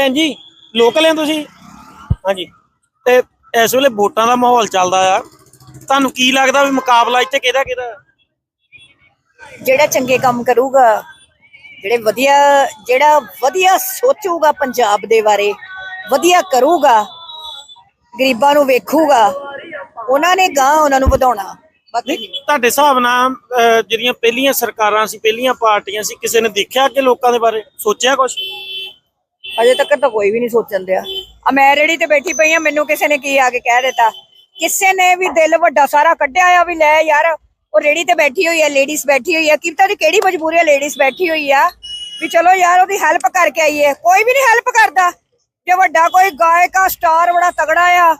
ਭੈਣ ਜੀ ਲੋਕਲ ਹੈ ਤੁਸੀਂ? ਹਾਂਜੀ। ਤੇ ਇਸ ਵੇਲੇ ਵੋਟਾਂ ਦਾ ਮਾਹੌਲ ਚੱਲਦਾ ਆ। ਤੁਹਾਨੂੰ ਕੀ ਲੱਗਦਾ ਵੀ ਮੁਕਾਬਲਾ ਇੱਥੇ ਕਿਹਦਾ ਕਿਹਦਾ? ਜਿਹੜਾ ਚੰਗੇ ਕੰਮ ਕਰੂਗਾ ਜਿਹੜੇ ਵਧੀਆ ਜਿਹੜਾ ਵਧੀਆ ਸੋਚੂਗਾ ਪੰਜਾਬ ਦੇ ਬਾਰੇ ਵਧੀਆ ਕਰੂਗਾ ਗਰੀਬਾਂ ਨੂੰ ਵੇਖੂਗਾ ਉਹਨਾਂ ਨੇ ਗਾਂ ਉਹਨਾਂ ਨੂੰ ਵਧਾਉਣਾ। ਬਾਕੀ ਤੁਹਾਡੇ ਹਿਸਾਬ ਨਾਲ ਅਹ, ਜਿਹੜੀਆਂ ਪਹਿਲੀਆਂ ਸਰਕਾਰਾਂ ਸੀ ਪਹਿਲੀਆਂ ਪਾਰਟੀਆਂ ਸੀ ਕਿਸੇ ਨੇ ਦੇਖਿਆ ਕਿ ਲੋਕਾਂ ਦੇ ਬਾਰੇ? ਸੋਚਿਆ ਕੁਝ ਅਜੇ ਤੱਕ ਤਾਂ ਕੋਈ ਵੀ ਨਹੀਂ ਸੋਚਣ ਦਿਆ। ਆ ਮੈਂ ਰੇੜੀ ਤੇ ਬੈਠੀ ਪਈ ਆ ਮੈਨੂੰ ਕਿਸੇ ਨੇ ਕੀ ਆ ਕੇ ਕਹਿ ਦਿੱਤਾ। ਕਿਸੇ ਨੇ ਵੀ ਦਿਲ ਵੱਡਾ ਸਾਰਾ ਕੱਢਿਆ ਆ ਵੀ ਲੈ ਯਾਰ ਉਹ ਰੇੜੀ ਤੇ ਬੈਠੀ ਹੋਈ ਆ ਲੇਡੀਜ਼ ਬੈਠੀ ਹੋਈ ਆ। ਕੀ ਪਤਾ ਦੀ ਕਿਹੜੀ ਮਜਬੂਰੀ ਆ ਲੇਡੀਜ਼ ਬੈਠੀ ਹੋਈ ਆ। ਵੀ ਚਲੋ ਯਾਰ ਉਹਦੀ ਹੈਲਪ ਕਰਕੇ ਆਈਏ। ਕੋਈ ਵੀ ਨਹੀਂ ਹੈਲਪ ਕਰਦਾ। ਜੇ ਵੱਡਾ ਕੋਈ ਗਾਇਕ ਆ ਸਟਾਰ ਬੜਾ ਤਗੜਾ ਆ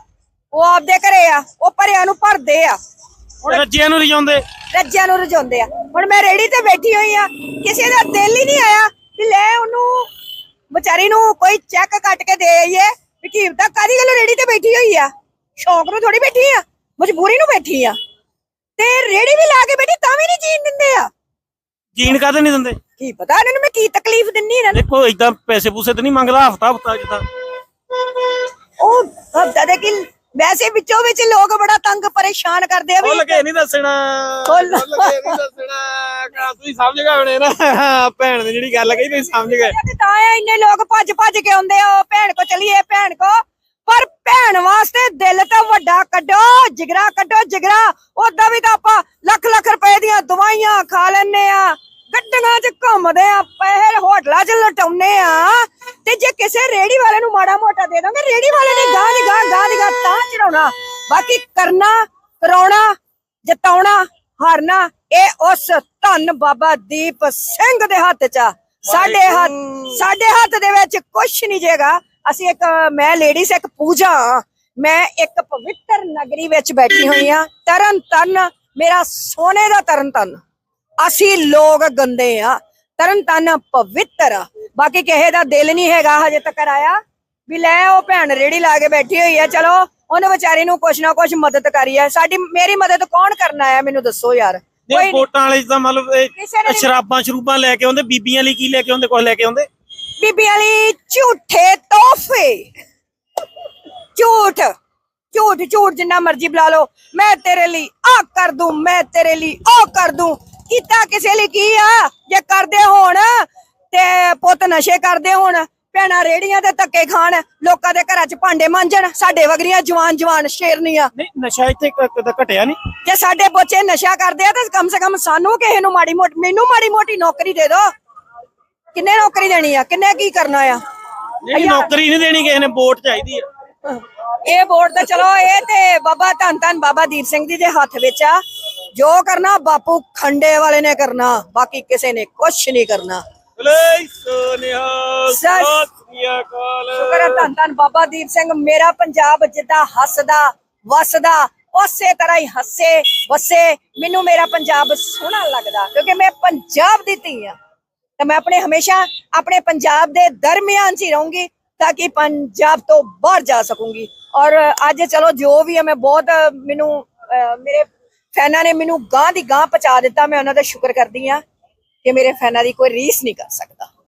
ਉਹ ਆਪਦੇ ਘਰੇ ਆ ਉਹ ਭਰਿਆਂ ਨੂੰ ਭਰਦੇ ਆ। ਰੱਜਿਆਂ ਨੂੰ ਲਿਜਾਉਂਦੇ ਰੱਜਿਆਂ ਨੂੰ ਰਜਾਉਂਦੇ ਆ। ਹੁਣ ਮੈਂ ਰੇੜੀ ਤੇ ਬੈਠੀ ਹੋਈ ਆ ਕਿਸੇ ਦਾ ਦਿਲ ਹੀ ਨਹੀਂ ਆਇਆ ਵੀ ਲੈ ਉਹਨੂੰ ਵਿਚਾਰੀ ਨੂੰ ਕੋਈ ਚੈੱਕ ਕੱਟ ਕੇ ਦੇ ਆਈਏ ਵੀ ਕੀਮਤਾਂ ਕਾਦੀ ਗੱਲ ਰੇੜੀ ਤੇ ਬੈਠੀ ਹੋਈ ਆ। ਸ਼ੌਂਕ ਨੂੰ ਥੋੜੀ ਬੈਠੀ ਆ ਮਜਬੂਰੀ ਨੂੰ ਬੈਠੀ ਆ। ਤੇ ਰੇੜੀ ਵੀ ਲਾ ਕੇ ਬੈਠੀ ਤਾਂ ਵੀ ਨਹੀਂ ਜੀਣ ਦਿੰਦੇ ਆ। ਜੀਣ ਕਾਹਦੇ ਨਹੀਂ ਦਿੰਦੇ? ਕੀ ਪਤਾ ਇਹਨਾਂ ਨੂੰ ਮੈਂ ਕੀ ਤਕਲੀਫ ਦਿੰਨੀ ਇਹਨਾਂ ਨੂੰ। ਦੇਖੋ ਇਦਾਂ ਪੈਸੇ ਪੂਸੇ ਤੇ ਨਹੀਂ ਮੰਗਦਾ ਹਫਤਾ ਹਫਤਾ ਜਿੱਦਾਂ। ਉਹ ਹਫਤਾ ਦੇ ਕਿ ਵੈਸੇ ਵਿੱਚੋਂ ਵਿੱਚ ਲੋਕ ਬੜਾ ਤੰਗ ਪਰੇਸ਼ਾਨ ਕਰਦੇ ਆ ਵੀ ਖੁੱਲ ਕੇ ਨਹੀਂ ਦੱਸਣਾ। ਖੁੱਲ੍ਹ ਕੇ ਨਹੀਂ ਦੱਸਣਾ। ਕਾ ਤੁਸੀਂ ਸਮਝ ਗਏ ਹੋਣੇ ਨਾ। ਭੈਣ ਨੇ ਜਿਹੜੀ ਗੱਲ ਕਹੀ ਤੁਸੀਂ ਸਮਝ ਗਏ। ਤੇ ਇਹ ਇੰਨੇ ਲੋਕ ਭੱਜ ਭੱਜ ਕੇ ਆਉਂਦੇ ਆ ਭੈਣ ਕੋ ਚਲੀਏ ਭੈਣ ਕੋ। ਪਰ ਭੈਣ ਵਾਸਤੇ ਦਿਲ ਤਾਂ ਵੱਡਾ ਕੱਢੋ ਜਿਗਰਾ ਕੱਢੋ ਜਿਗਰਾ। ਉਦਾਂ ਵੀ ਤਾਂ ਆਪਾਂ ਲੱਖ ਲੱਖ ਰੁਪਏ ਦੀਆਂ ਦਵਾਈਆਂ ਖਾ ਲੈਨੇ ਆ। ਗੱਡੀਆਂ 'ਚ ਘੁੰਮਦੇ ਆ ਪੈਸੇ ਹੋਟਲਾਂ 'ਚ ਲਟਾਉਨੇ ਆ। ਕਿਸੇ ਰੇੜੀ ਵਾਲੇ ਨੂੰ ਮਾੜਾ ਮੋਟਾ ਦੇ ਦਾਂਗੇ ਰੇੜੀ ਵਾਲੇ ਨੇ ਗਾਂ ਦੀ ਗਾਂ ਗਾਂ ਦੀ ਗਾਂ ਤਾਂ ਚੜਾਉਣਾ। ਬਾਕੀ ਕਰਨਾ ਕਰਾਉਣਾ ਜਿਤਾਉਣਾ ਹਾਰਨਾ ਇਹ ਉਸ ਧੰਨ ਬਾਬਾ ਦੀਪ ਸਿੰਘ ਦੇ ਹੱਥ 'ਚ ਆ। ਸਾਡੇ ਹੱਥ ਸਾਡੇ ਹੱਥ ਦੇ ਵਿੱਚ ਕੁਝ ਨਹੀਂ ਜੇਗਾ। ਅਸੀਂ ਇੱਕ ਮੈਂ ਲੇਡੀਜ਼ ਇੱਕ ਪੂਜਾ। ਮੈਂ ਇੱਕ ਪਵਿੱਤਰ ਨਗਰੀ ਵਿੱਚ ਬੈਠੀ ਹੋਈ ਆ। ਤਰਨ ਤਨ ਮੇਰਾ ਸੋਨੇ ਦਾ ਤਰਨ ਤਨ ਅਸੀਂ ਲੋਕ ਗੰਦੇ ਆ। ਤਰਨ ਤਨ ਪਵਿੱਤਰ ਆ। ਬਾਕੀ ਕਿਸੇ ਦਾ ਦਿਲ ਨਹੀਂ ਹੈਗਾ ਹਜੇ ਤੱਕ ਆਇਆ। ਵੀ ਲੈ ਉਹ ਭੈਣ ਰੇੜੀ ਲਾ ਕੇ ਬੈਠੀ ਹੋਈ ਆ ਚਲੋ ਉਹਨੇ ਵਿਚਾਰੀ ਨੂੰ ਕੁਛ ਨਾ ਕੁਛ ਮਦਦ ਕਰੀ ਆ। ਸਾਡੀ ਮੇਰੀ ਮਦਦ ਕੌਣ ਕਰਨਾ ਆ ਮੈਨੂੰ ਦੱਸੋ ਯਾਰ। ਨੀ। ਵੋਟਾਂ ਵਾਲੇ ਤਾਂ ਮਤਲਬ ਇਹ ਸ਼ਰਾਬਾਂ ਸ਼ਰੂਬਾਂ ਲੈ ਕੇ ਆਉਂਦੇ ਬੀਬੀਆਂ ਲਈ ਕੀ ਲੈ ਕੇ ਆਉਂਦੇ ਕੁਝ ਲੈ ਕੇ ਆਉਂਦੇ? ਬੀਬੀਆਂ ਲਈ ਝੂਠੇ ਤੋਹਫੇ। ਝੂਠ ਝੂਠ ਝੂਠ ਜਿੰਨਾ ਮਰਜ਼ੀ ਬੁਲਾ ਲਓ। ਮੈਂ ਤੇਰੇ ਲਈ ਆ ਕਰ ਦੂੰ ਮੈਂ ਤੇਰੇ ਲਈ ਉਹ ਕਰ ਦੂੰ। ਕੀਤਾ ਕਿਸੇ ਲਈ ਕੀ ਆ? ਜੇ ਕਰਦੇ ਹੋਣ ਤੇ ਪੁੱਤ ਨਸ਼ੇ ਕਰਦੇ ਹੋਣ ਭੈਣਾਂ ਰੇੜੀਆਂ ਤੇ ਧੱਕੇ ਖਾਣ ਲੋਕਾਂ ਦੇ ਘਰਾਂ 'ਚ ਭਾਂਡੇ ਮਾਂਜਣ ਸਾਡੇ ਵਗਰੀਆਂ ਜਵਾਨ ਜਵਾਨ ਸ਼ੇਰਨੀਆਂ। ਨਹੀਂ ਨਸ਼ਾ ਇੱਥੇ ਕਦੇ ਘਟਿਆ ਨਹੀਂ। ਜੇ ਸਾਡੇ ਬੱਚੇ ਨਸ਼ਾ ਕਰਦੇ ਆ ਤਾਂ ਕਮ ਸੇ ਕਮ ਸਾਨੂੰ ਕਿਸੇ ਨੂੰ ਮਾੜੀ ਮੋਟੀ ਮੈਨੂੰ ਮਾੜੀ ਮੋਟੀ ਨੌਕਰੀ ਦੇ ਦਿਓ ਕਿੰਨੇ ਨੌਕਰੀ ਦੇਣੀ ਆ? ਕਿੰਨੇ ਕੀ ਕਰਨਾ ਆ? ਨਹੀਂ ਨੌਕਰੀ ਨਹੀਂ ਦੇਣੀ ਕਿਸੇ ਨੇ ਵੋਟ ਚਾਹੀਦੀ ਆ। ਇਹ ਵੋਟ ਤਾਂ ਚਲੋ ਇਹ ਤੇ ਬਾਬਾ ਧੰਨ ਧੰਨ ਬਾਬਾ ਦੀਪ ਸਿੰਘ ਜੀ ਦੇ ਹੱਥ ਵਿੱਚ ਆ। ਜੋ ਕਰਨਾ ਬਾਪੂ ਖੰਡੇ ਵਾਲੇ ਨੇ ਕਰਨਾ ਬਾਕੀ ਕਿਸੇ ਨੇ ਕੁਛ ਨਹੀਂ ਕਰਨਾ। ਲੈ ਸੋਨਿਆ ਸਤਿ ਸ੍ਰੀ ਅਕਾਲ। ਸ਼ੁਕਰ ਹੈ ਧੰਨ ਧੰਨ ਬਾਬਾ ਦੀਪ ਸਿੰਘ। ਮੇਰਾ ਪੰਜਾਬ ਜਿੱਦਾਂ ਹੱਸਦਾ ਵਸਦਾ ਉਸੇ ਤਰ੍ਹਾਂ ਹੀ ਹੱਸੇ ਵਸੇ। ਮੈਨੂੰ ਮੇਰਾ ਪੰਜਾਬ ਸੋਹਣਾ ਲੱਗਦਾ ਕਿਉਂਕਿ ਮੈਂ ਪੰਜਾਬ ਦੀ ਧੀ ਆ ਤੇ ਮੈਂ ਆਪਣੇ ਹਮੇਸ਼ਾ ਆਪਣੇ ਪੰਜਾਬ ਦੇ ਦਰਮਿਆਨ 'ਚ ਹੀ ਰਹੂੰਗੀ ਤਾਂ ਕਿ ਪੰਜਾਬ ਤੋਂ ਬਾਹਰ ਜਾ ਸਕੂੰਗੀ। ਔਰ ਅੱਜ ਚਲੋ ਜੋ ਵੀ ਹੈ ਮੈਂ ਬਹੁਤ ਮੈਨੂੰ ਮੇਰੇ ਫੈਨਾਂ ਨੇ ਮੈਨੂੰ ਗਾਂ ਦੀ ਗਾਂ ਪਹੁੰਚਾ ਦਿੱਤਾ ਮੈਂ ਉਹਨਾਂ ਦਾ ਸ਼ੁਕਰ ਕਰਦੀ ਆ ਕਿ ਮੇਰੇ ਫੈਨਾਂ ਦੀ ਕੋਈ ਰੀਸ ਨਹੀਂ ਕਰ ਸਕਦਾ।